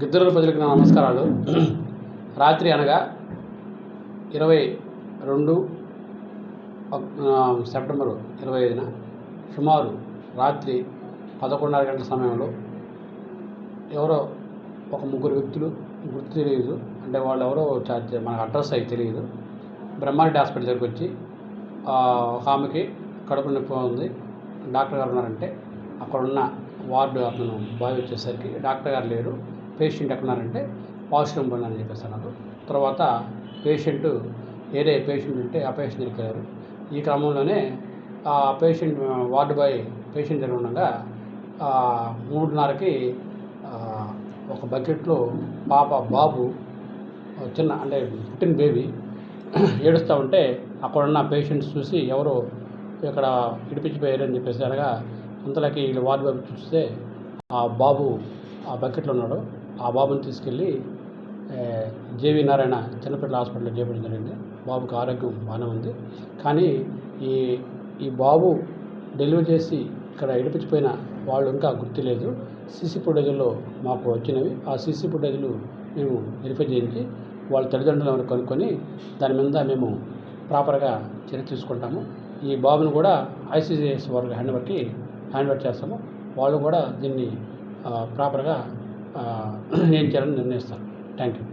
గిద్దలూరు ప్రజలకు నా నమస్కారాలు. రాత్రి అనగా ఇరవై రెండు సెప్టెంబరు ఇరవై ఐదున సుమారు రాత్రి పదకొండున్నర గంటల సమయంలో ఎవరో ఒక ముగ్గురు వ్యక్తులు గుర్తు తెలియదు. అంటే వాళ్ళు ఎవరో మనకు అడ్రస్ అయితే తెలియదు. బ్రహ్మారెడ్డి హాస్పిటల్ దగ్గరికి వచ్చి ఒక ఆమెకి కడుపు నొప్పి ఉంది. డాక్టర్ గారు ఉన్నారంటే అక్కడ ఉన్న వార్డు అతను బావి వచ్చేసరికి డాక్టర్ గారు లేరు. పేషెంట్ ఎక్కడున్నారంటే వాష్రూమ్ పోయినా అని చెప్పేసి అన్నారు. తర్వాత పేషెంట్ ఏదే పేషెంట్ ఉంటే ఆ పేషెంట్ దగ్గరికి ఈ క్రమంలోనే ఆ పేషెంట్ వార్డు బాయ్ పేషెంట్ దగ్గర ఉండగా మూడున్నరకి ఒక బకెట్లో పాప బాబు చిన్న అంటే పుట్టిన బేబీ ఏడుస్తూ ఉంటే అక్కడ ఉన్న పేషెంట్స్ చూసి ఎవరో ఇక్కడ ఇడిపించిపోయారు అని చెప్పేసి అనగా అంతలోకి వీళ్ళు వార్డు బాబు చూస్తే ఆ బాబు ఆ బకెట్లో ఉన్నాడు. ఆ బాబుని తీసుకెళ్ళి జేవి నారాయణ చిన్నపిల్లల హాస్పిటల్లో చేపట్టడం జరిగింది. బాబుకి ఆరోగ్యం బాగానే ఉంది. కానీ ఈ ఈ బాబు డెలివరీ చేసి ఇక్కడ ఇడిపించిపోయిన వాళ్ళు ఇంకా గుర్తులేదు. సీసీ ఫుటేజ్లో మాకు వచ్చినవి. ఆ సీసీ ఫుటేజ్లు మేము వెరిఫై చేయించి వాళ్ళ తల్లిదండ్రులను కనుక్కొని దాని మీద మేము ప్రాపర్గా చర్య తీసుకుంటాము. ఈ బాబును కూడా ఐసీసీఎస్ వారికి హ్యాండ్ ఓవర్కి హ్యాండ్ ఓవర్ చేస్తాము. వాళ్ళు కూడా దీన్ని ప్రాపర్గా ఏం చేయాలని నిర్ణయిస్తాను థ్యాంక్ యూ